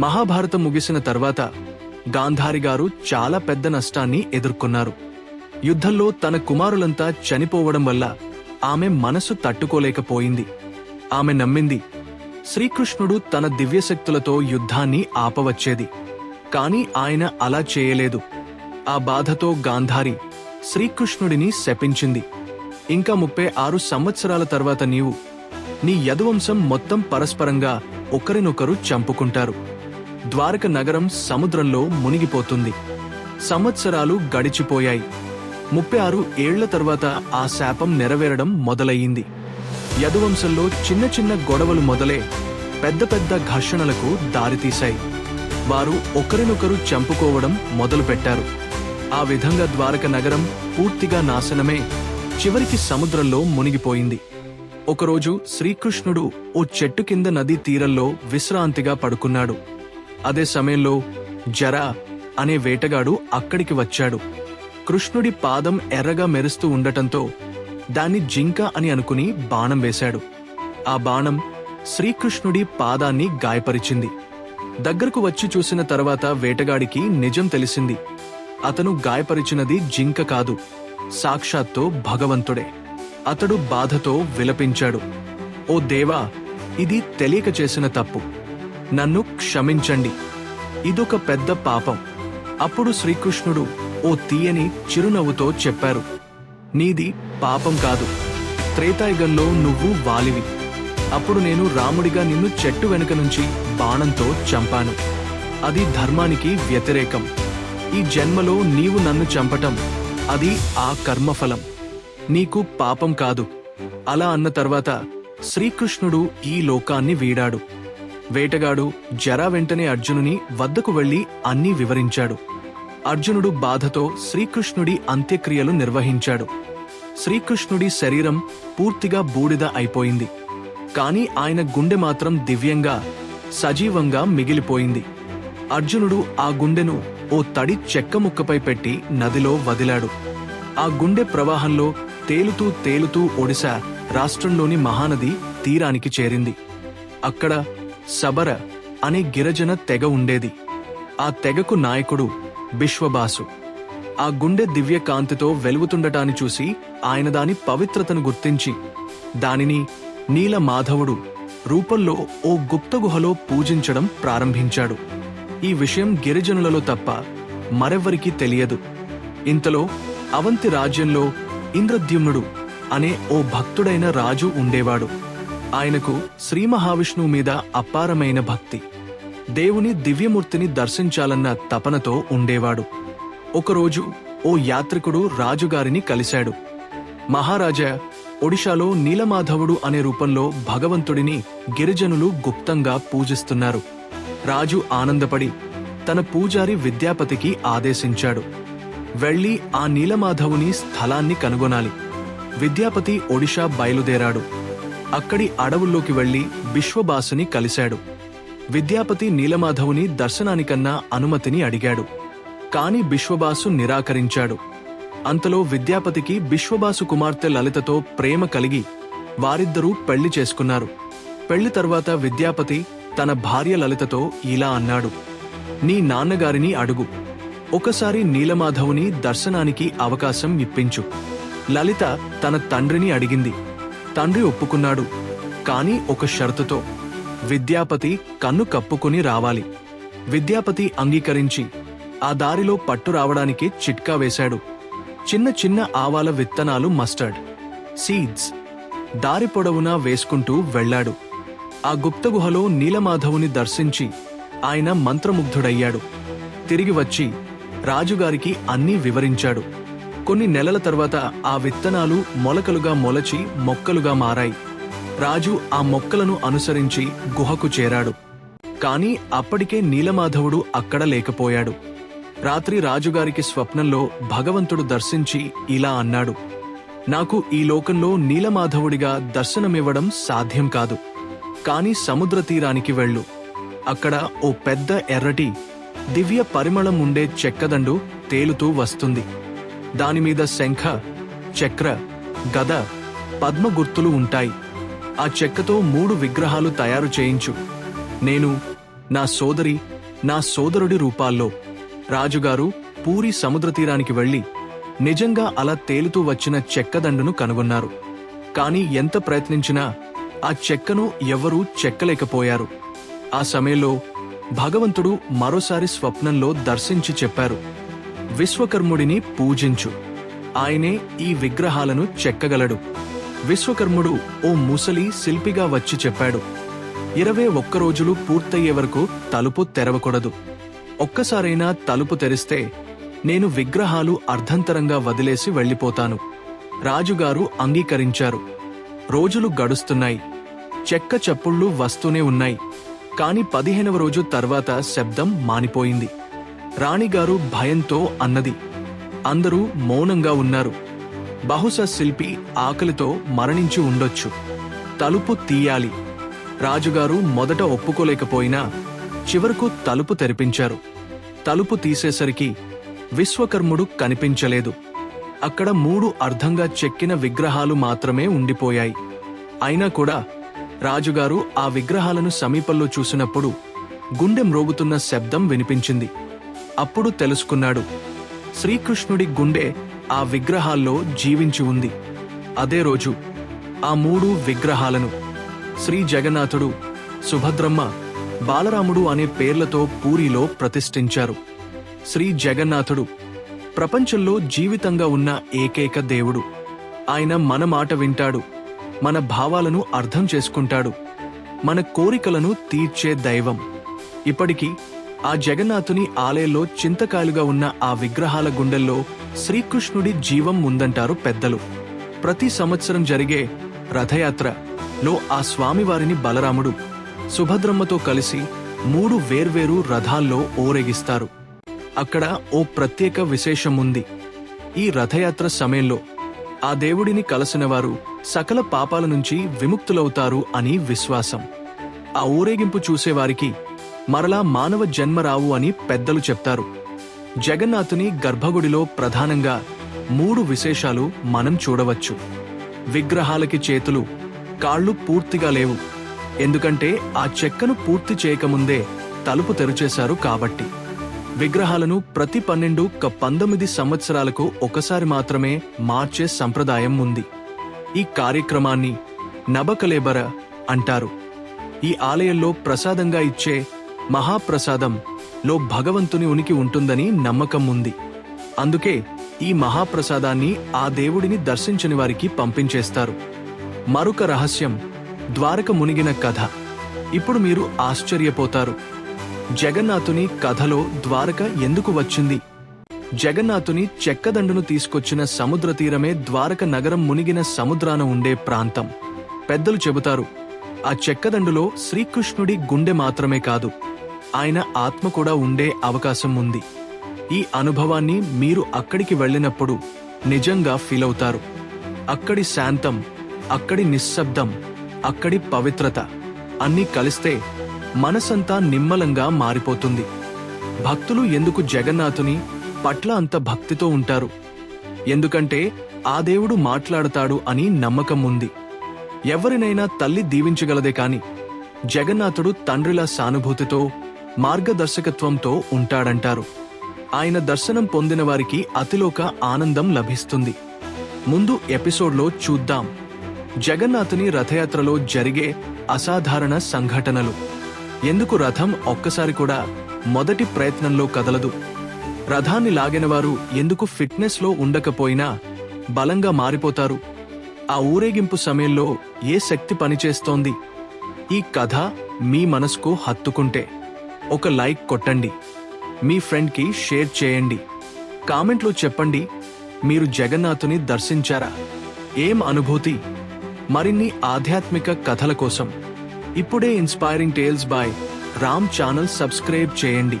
మహాభారతం ముగిసిన తర్వాత గాంధారి గారు చాలా పెద్ద నష్టాన్ని ఎదుర్కొన్నారు. యుద్ధంలో తన కుమారులంతా చనిపోవడం వల్ల ఆమె మనసు తట్టుకోలేకపోయింది. ఆమె నమ్మింది శ్రీకృష్ణుడు తన దివ్యశక్తులతో యుద్ధాన్ని ఆపవచ్చేది. కాని ఆయన అలా చేయలేదు. ఆ బాధతో గాంధారి శ్రీకృష్ణుడిని శపించింది. ఇంకా ముప్పై ఆరు సంవత్సరాల తర్వాత నీవు నీ యదువంశం మొత్తం పరస్పరంగా ఒకరినొకరు చంపుకుంటారు. ద్వారక నగరం సముద్రంలో మునిగిపోతుంది. సంవత్సరాలు గడిచిపోయాయి. ముప్పై ఆరు ఏళ్ళ తర్వాత ఆ శాపం నెరవేరడం మొదలయ్యింది. యదువంశంలో చిన్న చిన్న గొడవలు మొదలే పెద్ద పెద్ద ఘర్షణలకు దారితీశాయి. వారు ఒకరినొకరు చంపుకోవడం మొదలుపెట్టారు. ఆ విధంగా ద్వారక నగరం పూర్తిగా నాశనమే చివరికి సముద్రంలో మునిగిపోయింది. ఒకరోజు శ్రీకృష్ణుడు ఓ చెట్టు కింద నదీ తీరంలో విశ్రాంతిగా పడుకున్నాడు. అదే సమయంలో జరా అనే వేటగాడు అక్కడికి వచ్చాడు. కృష్ణుడి పాదం ఎర్రగా మెరుస్తూ ఉండటంతో దాన్ని జింక అని అనుకుని బాణం వేశాడు. ఆ బాణం శ్రీకృష్ణుడి పాదాన్ని గాయపరిచింది. దగ్గరకు వచ్చి చూసిన తర్వాత వేటగాడికి నిజం తెలిసింది. అతను గాయపరిచినది జింక కాదు సాక్షాత్తో భగవంతుడే. అతడు బాధతో విలపించాడు. ఓ దేవా ఇది తెలియక చేసిన తప్పు. నన్ను క్షమించండి. ఇదొక పెద్ద పాపం. అప్పుడు శ్రీకృష్ణుడు ఓ తీయని చిరునవ్వుతో చెప్పారు నీది పాపం కాదు. త్రేతాయుగంలో నువ్వు వాలివి. అప్పుడు నేను రాముడిగా నిన్ను చెట్టు వెనుక నుంచి బాణంతో చంపాను. అది ధర్మానికి వ్యతిరేకం. ఈ జన్మలో నీవు నన్ను చంపటం అది ఆ కర్మఫలం. నీకు పాపం కాదు. అలా అన్న తర్వాత శ్రీకృష్ణుడు ఈ లోకాన్ని వీడాడు. వేటగాడు జరా వెంటనే అర్జునుని వద్దకు వెళ్ళి అన్నీ వివరించాడు. అర్జునుడు బాధతో శ్రీకృష్ణుడి అంత్యక్రియలు నిర్వహించాడు. శ్రీకృష్ణుడి శరీరం పూర్తిగా బూడిద అయిపోయింది. కాని ఆయన గుండె మాత్రం దివ్యంగా సజీవంగా మిగిలిపోయింది. అర్జునుడు ఆ గుండెను ఓ తడి చెక్క ముక్కపై పెట్టి నదిలో వదిలాడు. ఆ గుండె ప్రవాహంలో తేలుతూ తేలుతూ ఒడిశా రాష్ట్రంలోని మహానది తీరానికి చేరింది. అక్కడ సబర అనే గిరిజన తెగ ఉండేది. ఆ తెగకు నాయకుడు బిశ్వబాసు. ఆ గుండె దివ్య కాంతితో వెలుగుతుండటాన్ని చూసి ఆయన దాని పవిత్రతను గుర్తించి దానిని నీల మాధవుడు రూపంలో ఓ గుప్త గుహలో పూజించడం ప్రారంభించాడు. ఈ విషయం గిరిజనులలో తప్ప మరెవ్వరికీ తెలియదు. ఇంతలో అవంతి రాజ్యంలో ఇంద్రద్యుమ్నుడు అనే ఓ భక్తుడైన రాజు ఉండేవాడు. ఆయనకు శ్రీ మహావిష్ణువు మీద అపారమైన భక్తి. దేవుని దివ్యమూర్తిని దర్శించాలన్న తపనతో ఉండేవాడు. ఒకరోజు ఓ యాత్రికుడు రాజుగారిని కలిశాడు. మహారాజా ఒడిశాలో నీలమాధవుడు అనే రూపంలో భగవంతుడిని గిరిజనులు గుప్తంగా పూజిస్తున్నారు. రాజు ఆనందపడి తన పూజారి విద్యాపతికి ఆదేశించాడు. వెళ్ళి ఆ నీలమాధవుని స్థలాన్ని కనుగొనాలి. విద్యాపతి ఒడిషా బయలుదేరాడు. అక్కడి అడవుల్లోకి వెళ్ళి బిశ్వబాసుని కలిశాడు. విద్యాపతి నీలమాధవుని దర్శనానికన్నా అనుమతిని అడిగాడు. కాని బిశ్వబాసు నిరాకరించాడు. అంతలో విద్యాపతికి బిశ్వబాసు కుమార్తె లలితతో ప్రేమ కలిగి వారిద్దరూ పెళ్ళి చేసుకున్నారు. పెళ్ళి తర్వాత విద్యాపతి తన భార్య లలితతో ఇలా అన్నాడు. నీ నాన్నగారిని అడుగు. ఒకసారి నీలమాధవుని దర్శనానికి అవకాశం ఇప్పించు. లలిత తన తండ్రిని అడిగింది. తండ్రి ఒప్పుకున్నాడు. కాని ఒక షరతుతో. విద్యాపతి కన్ను కప్పుకుని రావాలి. విద్యాపతి అంగీకరించి. ఆ దారిలో పట్టు రావడానికి చిట్కా వేశాడు. చిన్న చిన్న ఆవాల విత్తనాలు మస్టర్డ్. సీడ్స్. దారి పొడవునా వేసుకుంటూ వెళ్ళాడు. ఆ గుప్త గుహలో నీలమాధవుని దర్శించి ఆయన మంత్రముగ్ధుడయ్యాడు. తిరిగి వచ్చి రాజుగారికి అన్నీ వివరించాడు. కొన్ని నెలల తర్వాత ఆ విత్తనాలు మొలకలుగా మొలచి మొక్కలుగా మారాయి. రాజు ఆ మొక్కలను అనుసరించి గుహకు చేరాడు. కాని అప్పటికే నీలమాధవుడు అక్కడ లేకపోయాడు. రాత్రి రాజుగారికి స్వప్నంలో భగవంతుడు దర్శించి ఇలా అన్నాడు. నాకు ఈ లోకంలో నీలమాధవుడిగా దర్శనమివ్వడం సాధ్యం కాదు. కాని సముద్ర తీరానికి వెళ్ళు. అక్కడ ఓ పెద్ద ఎర్రటి దివ్య పరిమళం ఉండే చెక్కదండు తేలుతూ వస్తుంది. దానిమీద శంఖ చక్ర గద పద్మ గుర్తులు ఉంటాయి. ఆ చెక్కతో మూడు విగ్రహాలు తయారు చేయించు. నేను నా సోదరి నా సోదరుడి రూపాల్లో. రాజుగారు పూరి సముద్ర తీరానికి వెళ్ళి నిజంగా అలా తేలుతూ వచ్చిన చెక్కదండును కనుగొన్నారు. కాని ఎంత ప్రయత్నించినా ఆ చెక్కను ఎవరూ చెక్కలేకపోయారు. ఆ సమయంలో భగవంతుడు మరోసారి స్వప్నంలో దర్శించి చెప్పారు. విశ్వకర్ముడిని పూజించు. ఆయనే ఈ విగ్రహాలను చెక్కగలడు. విశ్వకర్ముడు ఓ ముసలి శిల్పిగా వచ్చి చెప్పాడు. ఇరవై ఒక్క రోజులు పూర్తయ్యే వరకు తలుపు తెరవకూడదు. ఒక్కసారైనా తలుపు తెరిస్తే నేను విగ్రహాలు అర్ధంతరంగా వదిలేసి వెళ్ళిపోతాను. రాజుగారు అంగీకరించారు. రోజులు గడుస్తున్నాయి. చెక్క చప్పుళ్ళు వస్తూనే ఉన్నాయి. కాని పదిహేనవ రోజు తర్వాత శబ్దం మానిపోయింది. రాణిగారు భయంతో అన్నది. అందరూ మౌనంగా ఉన్నారు. బహుశా శిల్పి ఆకలితో మరణించి ఉండొచ్చు. తలుపు తీయాలి. రాజుగారు మొదట ఒప్పుకోలేకపోయినా చివరకు తలుపు తెరిపించారు. తలుపు తీసేసరికి విశ్వకర్ముడు కనిపించలేదు. అక్కడ మూడు అర్ధంగా చెక్కిన విగ్రహాలు మాత్రమే ఉండిపోయాయి. అయినా కూడా రాజుగారు ఆ విగ్రహాలను సమీపంలో చూసినప్పుడు గుండె మ్రోగుతున్న శబ్దం వినిపించింది. అప్పుడు తెలుసుకున్నాడు. శ్రీకృష్ణుడి గుండె ఆ విగ్రహాల్లో జీవించి ఉంది. అదే రోజు ఆ మూడు విగ్రహాలను శ్రీ జగన్నాథుడు సుభద్రమ్మ బాలరాముడు అనే పేర్లతో పూరిలో ప్రతిష్ఠించారు. శ్రీ జగన్నాథుడు ప్రపంచంలో జీవితంగా ఉన్న ఏకైక దేవుడు. ఆయన మన మాట వింటాడు. మన భావాలను అర్థం చేసుకుంటాడు. మన కోరికలను తీర్చే దైవం. ఇప్పటికీ ఆ జగన్నాథుని ఆలయంలో చింతకాయలుగా ఉన్న ఆ విగ్రహాల గుండెల్లో శ్రీకృష్ణుడి జీవం ఉందంటారు పెద్దలు. ప్రతి సంవత్సరం జరిగే రథయాత్ర లో ఆ స్వామివారిని బలరాముడు సుభద్రమ్మతో కలిసి మూడు వేర్వేరు రథాల్లో ఊరేగిస్తారు. అక్కడ ఓ ప్రత్యేక విశేషం ఉంది. ఈ రథయాత్ర సమయంలో ఆ దేవుడిని కలసినవారు సకల పాపాల నుంచి విముక్తులవుతారు అని విశ్వాసం. ఆ ఊరేగింపు చూసేవారికి మరలా మానవ జన్మ రావు అని పెద్దలు చెప్తారు. జగన్నాథుని గర్భగుడిలో ప్రధానంగా మూడు విశేషాలు మనం చూడవచ్చు. విగ్రహాలకి చేతులు కాళ్ళు పూర్తిగా లేవు. ఎందుకంటే ఆ చెక్కను పూర్తి చేయకముందే తలుపు తెరిచేశారు కాబట్టి. విగ్రహాలను ప్రతి పన్నెండు క పంతొమ్మిది సంవత్సరాలకు ఒకసారి మాత్రమే మార్చే సంప్రదాయం ఉంది. ఈ కార్యక్రమాన్ని నబకలేబర అంటారు. ఈ ఆలయంలో ప్రసాదంగా ఇచ్చే మహాప్రసాదం లో భగవంతుని ఉనికి ఉంటుందని నమ్మకం ఉంది. అందుకే ఈ మహాప్రసాదాన్ని ఆ దేవుడిని దర్శించని వారికి పంపించేస్తారు. మరొక రహస్యం ద్వారక మునిగిన కథ. ఇప్పుడు మీరు ఆశ్చర్యపోతారు. జగన్నాథుని కథలో ద్వారక ఎందుకు వచ్చింది? జగన్నాథుని చెక్కదండును తీసుకొచ్చిన సముద్ర తీరమే ద్వారక నగరం మునిగిన సముద్రాన ఉండే ప్రాంతం. పెద్దలు చెబుతారు ఆ చెక్కదండులో శ్రీకృష్ణుడి గుండె మాత్రమే కాదు. ఆయన ఆత్మ కూడా ఉండే అవకాశం ఉంది. ఈ అనుభవాన్ని మీరు అక్కడికి వెళ్ళినప్పుడు నిజంగా ఫీల్ అవుతారు. అక్కడి శాంతం అక్కడి నిశ్శబ్దం అక్కడి పవిత్రత అన్నీ కలిస్తే మనసంతా నిమ్మలంగా మారిపోతుంది. భక్తులు ఎందుకు జగన్నాథుని పట్ల అంత భక్తితో ఉంటారు? ఎందుకంటే ఆ దేవుడు మాట్లాడతాడు అని నమ్మకం ఉంది. ఎవరినైనా తల్లి దీవించగలదే కాని జగన్నాథుడు తండ్రిలా సానుభూతితో మార్గదర్శకత్వంతో ఉంటాడంటారు. ఆయన దర్శనం పొందిన వారికి అతిలోక ఆనందం లభిస్తుంది. ముందు ఎపిసోడ్లో చూద్దాం. జగన్నాథుని రథయాత్రలో జరిగే అసాధారణ సంఘటనలు. ఎందుకు రథం ఒక్కసారి కూడా మొదటి ప్రయత్నంలో కదలదు? రథాన్ని లాగినవారు ఎందుకు ఫిట్నెస్లో ఉండకపోయినా బలంగా మారిపోతారు? ఆ ఊరేగింపు సమయంలో ఏ శక్తి పనిచేస్తోంది? ఈ కథ మీ మనసుకు హత్తుకుంటే. ఒక లైక్ కొట్టండి. మీ ఫ్రెండ్కి షేర్ చేయండి. కామెంట్లో చెప్పండి మీరు జగన్నాథుని దర్శించారా? ఏం అనుభూతి? మరిన్ని ఆధ్యాత్మిక కథల కోసం. ఇప్పుడే inspiring tales by Ram channel subscribe చేయండి.